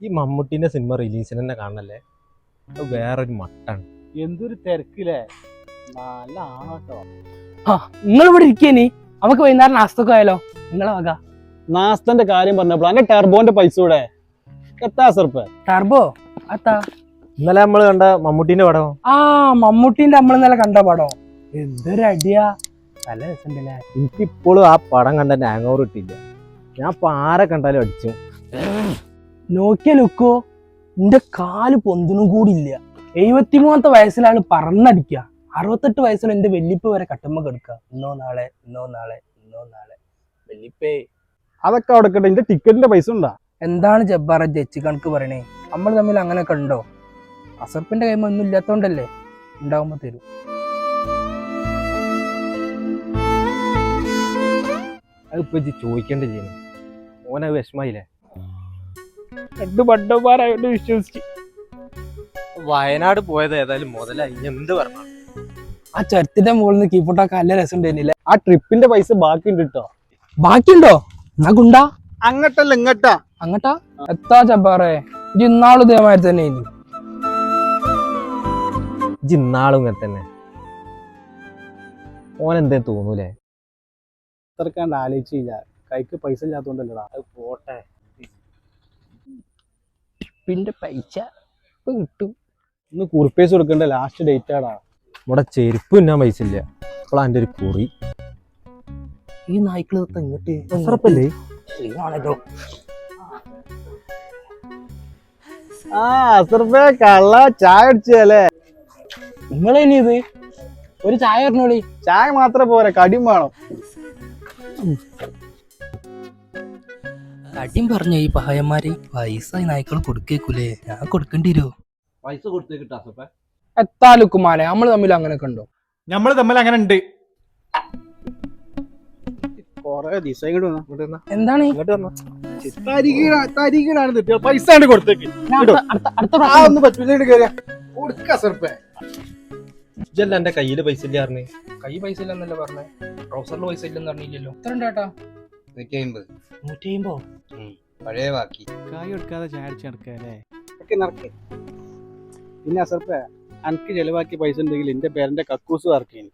ഈ മമ്മൂട്ടിന്റെ സിനിമ റിലീസിന് തന്നെ കാണണല്ലേ? അത് വേറൊരു മട്ടാണ്. എന്തൊരു തിരക്കില്ലേ? നല്ല ആണാട്ടോ. നിങ്ങൾ ഇവിടെ ഇരിക്കേനി നമുക്ക് വൈകുന്നേരം നാസ്തൊക്കെ ആയാലോ? നിങ്ങളെ വക. നാസ്തന്റെ കാര്യം പറഞ്ഞപ്പോൾ എന്റെ ടെർബോന്റെ പൈസ കൂടെ എത്താ സർപ്പ ടർബോ? അത്താ ഇന്നലെ നമ്മൾ കണ്ട മമ്മൂട്ടിന്റെ പടം. ആ മമ്മൂട്ടിന്റെ നമ്മൾ ഇന്നലെ കണ്ട പടം. എന്തൊരു അടിയാ. നല്ല രസമുണ്ടല്ലേ? എനിക്കിപ്പോഴും ആ പടം കണ്ട ഹാങ് ഓവർ കിട്ടിയില്ല. ഞാൻ ഇപ്പൊ ആരെ കണ്ടാലും അടിച്ചു. നോക്കിയ ലുക്കോ? എന്റെ കാൽ പൊന്തിനും കൂടി ഇല്ല എഴുപത്തിമൂന്നത്തെ വയസ്സിലാണ് പറന്നടിക്കുക. അറുപത്തെട്ട് വയസ്സിൽ എന്റെ വെല്ലിപ്പ വരെ കട്ടുമ്പോ കെടുക്ക ഇന്നോ നാളെ ഇന്നോ നാളെ ഇന്നോ നാളെ. വെല്ലിപ്പേ. അതൊക്കെ അവിടെ കിട്ടെ. ടിക്കറ്റിന്റെ പൈസ ഉണ്ടാ? എന്താണ് ജബ്ബാറ ജച്ച് കണക്ക് പറയണേ? നമ്മൾ തമ്മിൽ അങ്ങനെയൊക്കെ ഉണ്ടോ? അസർപ്പിന്റെ കൈമ ഒന്നും ഇല്ലാത്തോണ്ടല്ലേ ഉണ്ടാവുമ്പോ തരും. അതിപ്പോ ചോദിക്കേണ്ട ചെയ്യുന്നു ഓനെ വിഷമായില്ലേ? രണ്ട് പണ്ടന്മാരായോണ്ട് വിശ്വസിച്ച്. വയനാട് പോയത് ഏതായാലും മുതലായി. എന്ത് പറഞ്ഞു ആ ചരത്തിന്റെ മുകളിൽ നിന്ന് കീപ്പോട്ടാ നല്ല രസം ഉണ്ടായിരുന്നില്ലേ? ആ ട്രിപ്പിന്റെ പൈസ ബാക്കിയുണ്ട് കേട്ടോ ബാക്കിയുണ്ടോ? എന്നാ ഗുണ്ടാ. അങ്ങട്ടല്ല ഇങ്ങട്ടാ. അങ്ങട്ടാ? എത്താ ചപ്പാറേ ഇത് ഇന്നാളും ഇതേമാതിരി തന്നെ ഇനി ഇജ്ജ് ഇന്നാളും ഇങ്ങനെ തന്നെ. ഓനെന്തേ തോന്നൂലേ? ഇത്രക്കാണ്ട് ആലോചിച്ചില്ല കൈക്ക് പൈസ ഇല്ലാത്തോണ്ടല്ലടാ. അത് പോട്ടെ. പിന്നെ പൈസ ഇപ്പൊ കിട്ടും. ഇന്ന് കുറിപ്പേസ് കൊടുക്കേണ്ട ലാസ്റ്റ് ഡേറ്റ് ആടാ. ഇവിടെ ചെരുപ്പ് തിന്നാൻ പൈസ ഇല്ല. അപ്പോൾ എന്റെ ഒരു കുറി. ഈ നായ്ക്കൾ തൊട്ട് ഇങ്ങോട്ട് ആണല്ലോ. ആ കള്ള ചായ അടിച്ചല്ലേ നിങ്ങളേനി ഇത് ഒരു ചായ പറഞ്ഞോളി ചായ മാത്രം പോരാ കടിയും വേണം. കടിയും പറഞ്ഞ ഈ പഹയന്മാര്? പൈസ ഈ നായ്ക്കൾ കൊടുക്കേക്കൂലേ? ഞാൻ കൊടുക്കേണ്ടി വരുമോ പൈസ കൊടുത്തേ കിട്ടാ എത്താ ലുക്കുമാനെ നമ്മൾ തമ്മിൽ അങ്ങനെ കണ്ടോ? നമ്മൾ തമ്മിൽ അങ്ങനെ ഉണ്ട് കൊറേ ദിവസം. എന്താണ്? പൈസ കൊടുത്തേക്ക്. ഞാൻ അടുത്ത- അടുത്ത- അടുത്ത ആ ഒന്നും കേറിയാ. കൊടുക്ക സർപ്പേ എന്റെ കയ്യിൽ പൈസ ഇല്ല പറഞ്ഞു. കൈ പൈസ ഇല്ലെന്നല്ലേ പറഞ്ഞേ? ട്രൗസറിൽ പൈസ ഇല്ലെന്ന് പറഞ്ഞില്ലല്ലോ. എത്ര ഉണ്ട് ചേട്ടാ നൂറ്റി അമ്പോ പഴയ ബാക്കി. കായ് എടുക്കാതെ ചായ അടിച്ച് നടക്കല്ലേ ഒക്കെ പിന്നെ അസർപ്പ അനക്ക് ചെലവാക്കിയ പൈസ ഉണ്ടെങ്കിൽ എന്റെ പേരന്റെ കക്കൂസ് വർക്കേനി.